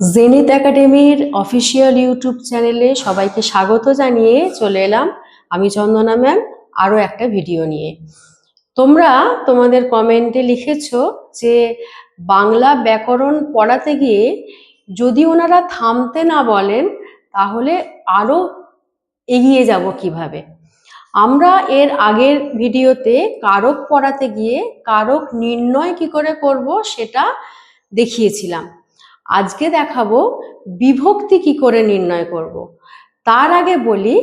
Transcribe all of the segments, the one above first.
Zenit একাডেমির official YouTube চ্যানেলে সবাইকে স্বাগত জানিয়ে চলে এলাম আমি চন্দনা ম্যাম, আরও একটা ভিডিও নিয়ে। তোমরা তোমাদের কমেন্টে লিখেছো যে বাংলা ব্যাকরণ পড়াতে গিয়ে যদি ওনারা থামতে না বলেন, তাহলে আরও এগিয়ে যাব কীভাবে? আমরা এর আগের ভিডিওতে কারক পড়াতে গিয়ে কারক নির্ণয় কি করে করব সেটা দেখিয়েছিলাম। আজকে দেখাবো বিভক্তি কি করে নির্ণয় করব। তার আগে বলি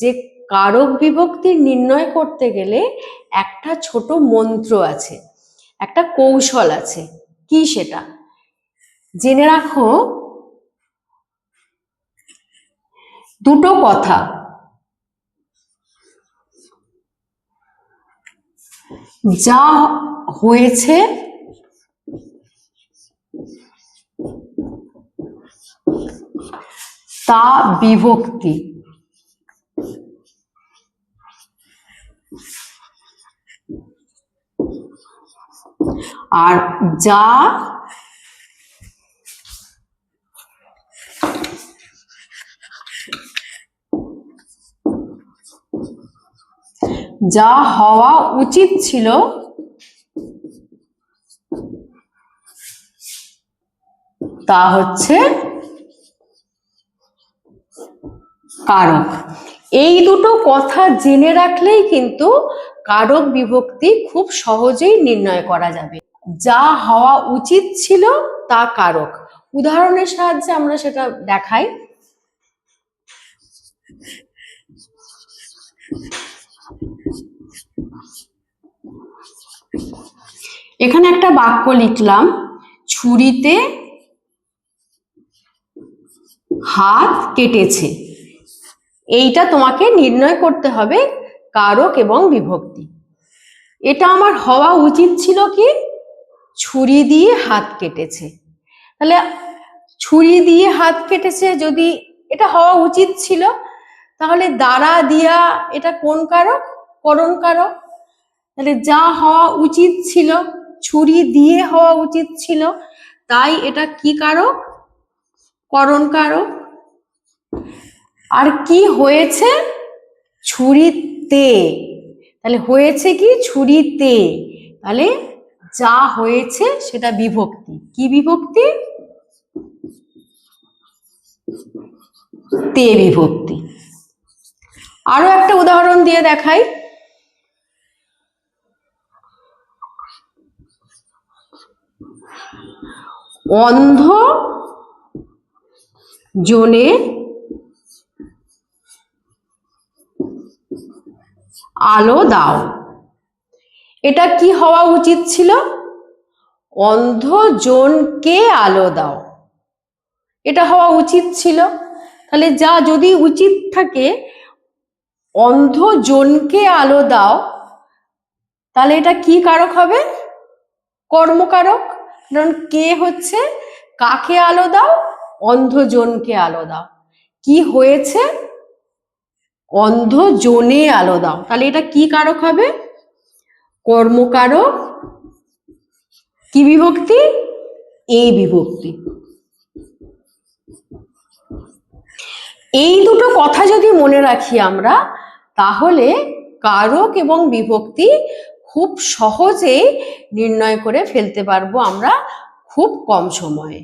যে কারক বিভক্তি নির্ণয় করতে গেলে একটা ছোট মন্ত্র আছে, একটা কৌশল আছে। কি সেটা? জেনে রাখো, দুটো কথা। যা হয়েছে তা বিভক্তি। আর যা যা হওয়া উচিত ছিল তা হচ্ছে কারক। এই দুটো কথা জেনে রাখলেই কিন্তু কারক বিভক্তি খুব সহজেই নির্ণয় করা যাবে। যা হওয়া উচিত ছিল তা কারক। উদাহরণের সাহায্যে আমরা সেটা দেখাই। এখানে একটা বাক্য লিখলাম, ছুরিতে হাত কেটেছে। এইটা তোমাকে নির্ণয় করতে হবে কারক এবং বিভক্তি। এটা আমার হওয়া উচিত ছিল কি? ছুরি দিয়ে হাত কেটেছে। তাহলে ছুরি দিয়ে হাত কেটেছে যদি এটা হওয়া উচিত ছিল, তাহলে দ্বারা দিয়া এটা কোন কারক? করণ কারক। তাহলে যা হওয়া উচিত ছিল, ছুরি দিয়ে হওয়া উচিত ছিল, তাই এটা কি কারক? করণ কারক। আর কি হয়েছে? ছুরিতে। তাহলে হয়েছে কি? ছুরিতে। তাহলে যা হয়েছে সেটা বিভক্তি। কি বিভক্তি? তে বিভক্তি। আরও একটা উদাহরণ দিয়ে দেখাই। অন্ধ জনে আলো দাও। এটা কি হওয়া উচিত ছিল? অন্ধ জনকে আলো দাও। এটা হওয়া উচিত ছিল? তাহলে যা যদি উচিত থাকে, অন্ধ জনকে আলো দাও, তাহলে এটা কি কারক হবে? কর্মকারক? কারণ কে হচ্ছে? কাকে আলো দাও? অন্ধজনকে আলো দাও। কি হয়েছে? অন্ধ জনে আলো দাও। তাহলে এটা কি কারক হবে? কর্মকারক, কি বিভক্তি? এই বিভক্তি। এই দুটো কথা যদি মনে রাখি আমরা, তাহলে কারক এবং বিভক্তি খুব সহজে নির্ণয় করে ফেলতে পারব আমরা খুব কম সময়ে।